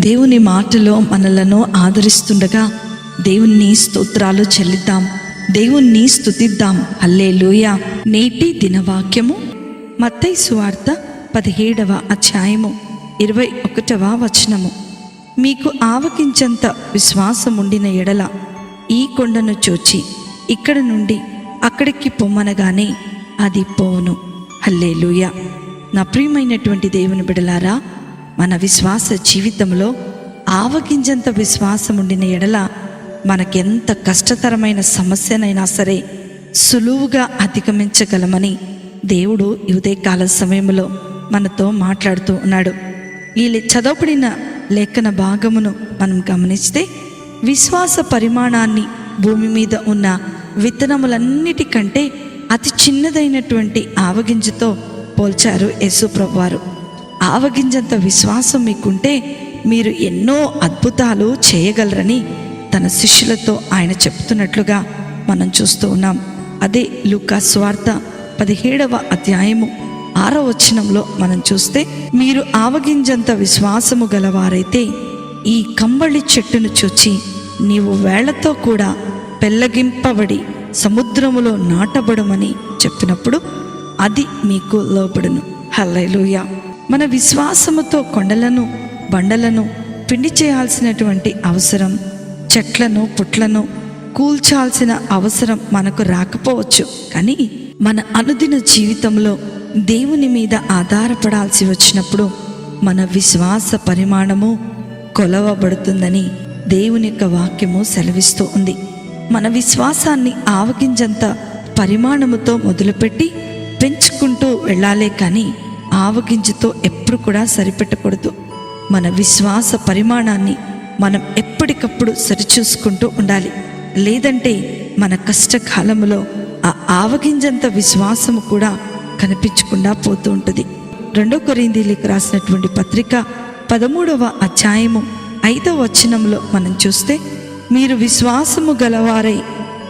దేవుని మాటలో మనలను ఆదరిస్తుండగా దేవుణ్ణి స్తోత్రాలు చెల్లిద్దాం. దేవుణ్ణి స్తుతిద్దాం. హల్లేలూయ. నేటి దినవాక్యము మత్తై సువార్త పదిహేడవ అధ్యాయము ఇరవై ఒకటవ వచనము. మీకు ఆవకించంత విశ్వాసం ఉండిన ఎడల ఈ కొండను చూచి ఇక్కడ నుండి అక్కడికి పొమ్మనగానే అది పోవును. హల్లేలూయ. నా ప్రియమైనటువంటి దేవుని బిడలారా మన విశ్వాస జీవితంలో ఆవగింజంత విశ్వాసం ఉండిన ఎడల మనకెంత కష్టతరమైన సమస్యనైనా సరే సులువుగా అధిగమించగలమని దేవుడు ఉదయకాల సమయంలో మనతో మాట్లాడుతూ ఉన్నాడు. ఈ లే- చదవబడిన లేఖన భాగమును మనం గమనిస్తే విశ్వాస పరిమాణాన్ని భూమి మీద ఉన్న విత్తనములన్నిటికంటే అతి చిన్నదైనటువంటి ఆవగింజతో పోల్చారు యేసు ప్రభువారు. ఆవగింజంత విశ్వాసం మీకుంటే మీరు ఎన్నో అద్భుతాలు చేయగలరని తన శిష్యులతో ఆయన చెప్తున్నట్లుగా మనం చూస్తూ ఉన్నాం. అదే లూకా స్వార్త పదిహేడవ అధ్యాయము ఆరో వచనంలో మనం చూస్తే మీరు ఆవగింజంత విశ్వాసము గలవారైతే ఈ కంబళి చెట్టును చూచి నీవు వేళ్ళతో కూడా పెళ్ళగింపబడి సముద్రములో నాటబడమని చెప్పినప్పుడు అది మీకు లోపడును హల్లెలూయ. మన విశ్వాసముతో కొండలను బండలను పిండి చేయాల్సినటువంటి అవసరం చెట్లను పుట్లను కూల్చాల్సిన అవసరం మనకు రాకపోవచ్చు. కానీ మన అనుదిన జీవితంలో దేవుని మీద ఆధారపడాల్సి వచ్చినప్పుడు మన విశ్వాస పరిమాణము కొలవబడుతుందని దేవుని యొక్క వాక్యము సెలవిస్తూ ఉంది. మన విశ్వాసాన్ని ఆవగింజంత పరిమాణముతో మొదలుపెట్టి పెంచుకుంటూ వెళ్ళాలే కానీ ఆవగింజతో ఎప్పుడు కూడా సరిపెట్టకూడదు. మన విశ్వాస పరిమాణాన్ని మనం ఎప్పటికప్పుడు సరిచూసుకుంటూ ఉండాలి. లేదంటే మన కష్టకాలములో ఆ ఆవగింజంత విశ్వాసము కూడా కనిపించకుండా పోతూ ఉంటుంది. రెండో కొరిందీలకు రాసినటువంటి పత్రిక పదమూడవ అధ్యాయము ఐదవ వచనంలో మనం చూస్తే మీరు విశ్వాసము గలవారై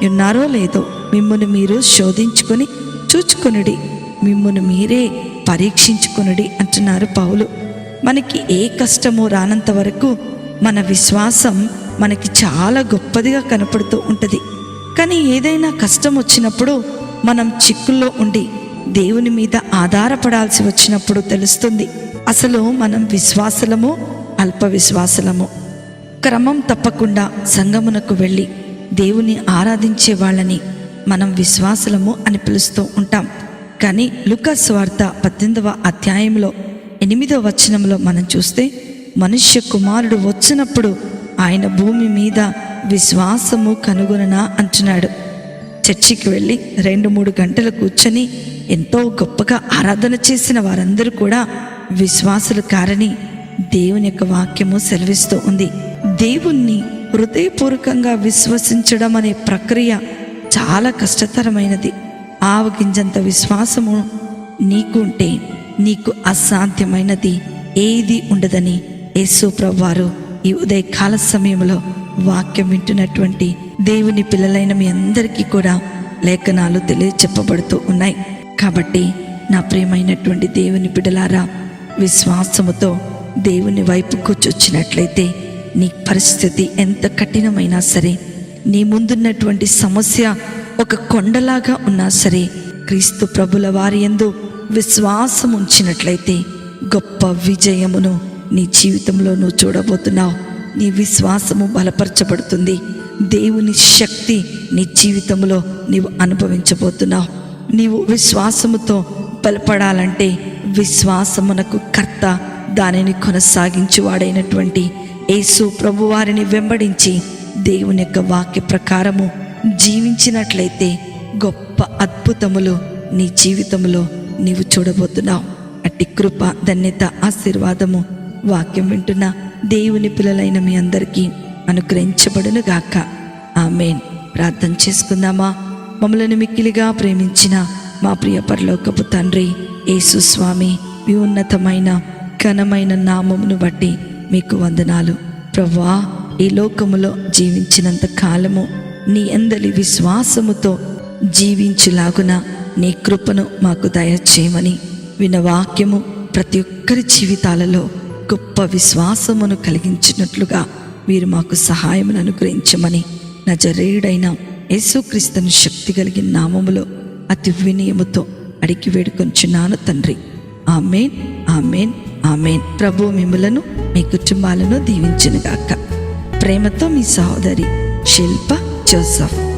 ఉన్నారో లేదో మిమ్మల్ని మీరు శోధించుకొని చూచుకొనుడి. మిమ్మల్ని మీరే పరీక్షించుకొనుడి అంటున్నారు పౌలు. మనకి ఏ కష్టమో రానంత వరకు మన విశ్వాసం మనకి చాలా గొప్పదిగా కనపడుతూ ఉంటుంది. కానీ ఏదైనా కష్టం వచ్చినప్పుడు మనం చిక్కుల్లో ఉండి దేవుని మీద ఆధారపడాల్సి వచ్చినప్పుడు తెలుస్తుంది. అసలు మనం విశ్వాసలము అల్ప విశ్వాసలము? క్రమం తప్పకుండా సంగమునకు వెళ్ళి దేవుని ఆరాధించే వాళ్ళని మనం విశ్వాసలము అని పిలుస్తూ ఉంటాం. కానీ లుకాస్ వార్త పద్దెనిమిదవ అధ్యాయంలో ఎనిమిదవ వచనంలో మనం చూస్తే మనుష్య కుమారుడు వచ్చినప్పుడు ఆయన భూమి మీద విశ్వాసము కనుగొననా అంటున్నాడు. చర్చికి వెళ్ళి రెండు మూడు గంటలు కూర్చొని ఎంతో గొప్పగా ఆరాధన చేసిన వారందరూ కూడా విశ్వాసులు కారని దేవుని యొక్క వాక్యము సెలవిస్తూ ఉంది. దేవుణ్ణి హృదయపూర్వకంగా విశ్వసించడం అనే ప్రక్రియ చాలా కష్టతరమైనది. ఆవగింజంత విశ్వాసము నీకు ఉంటే నీకు అసాధ్యమైనది ఏది ఉండదని యేసు ప్రభువారు ఈ ఉదయ కాల సమయంలో వాక్యం వింటున్నటువంటి దేవుని పిల్లలైన మీ అందరికీ కూడా లేఖనాలు తెలియచెప్పబడుతూ ఉన్నాయి. కాబట్టి నా ప్రియమైనటువంటి దేవుని బిడలారా విశ్వాసముతో దేవుని వైపు కూర్చొచ్చినట్లయితే నీ పరిస్థితి ఎంత కఠినమైనా సరే నీ ముందున్నటువంటి సమస్య ఒక కొండలాగా ఉన్నా సరే క్రీస్తు ప్రభుల వారి యందు విశ్వాసం ఉంచినట్లయితే గొప్ప విజయమును నీ జీవితంలో నువ్వు చూడబోతున్నావు. నీ విశ్వాసము బలపరచబడుతుంది. దేవుని శక్తి నీ జీవితంలో నీవు అనుభవించబోతున్నావు. నీవు విశ్వాసముతో బలపడాలంటే విశ్వాసమునకు కర్త దానిని కొనసాగించువాడైనటువంటి యేసు ప్రభువారిని వెంబడించి దేవుని యొక్క వాక్య ప్రకారము జీవించినట్లయితే గొప్ప అద్భుతములు నీ జీవితంలో నీవు చూడబోతున్నావు. అట్టి కృప ధన్యత ఆశీర్వాదము వాక్యం వింటున్న దేవుని పిల్లలైన మీ అందరికీ అనుగ్రహించబడును గాక. ఆమెన్. ప్రార్థన చేసుకుందామా? మమ్మలను మిక్కిలిగా ప్రేమించిన మా ప్రియ పరలోకపు తండ్రి యేసు స్వామి మీ ఉన్నతమైన ఘనమైన నామమును బట్టి మీకు వందనాలు. ప్రవ్వా ఈ లోకములో జీవించినంత కాలము నీ అందలి విశ్వాసముతో జీవించులాగున నీ కృపను మాకు దయచేయమని విన వాక్యము ప్రతి ఒక్కరి జీవితాలలో గొప్ప విశ్వాసమును కలిగించినట్లుగా మీరు మాకు సహాయమును అనుగ్రహించమని నజరేయుడైన యేసుక్రీస్తుని శక్తి కలిగిన నామములో అతి వినయముతో అడిగి వేడుకొంచున్నాను తండ్రి. Amen amen amen. ప్రభు మిమ్మలను మీ కుటుంబాలను దీవించునుగాక. ప్రేమతో మీ సహోదరి శిల్ప Joseph.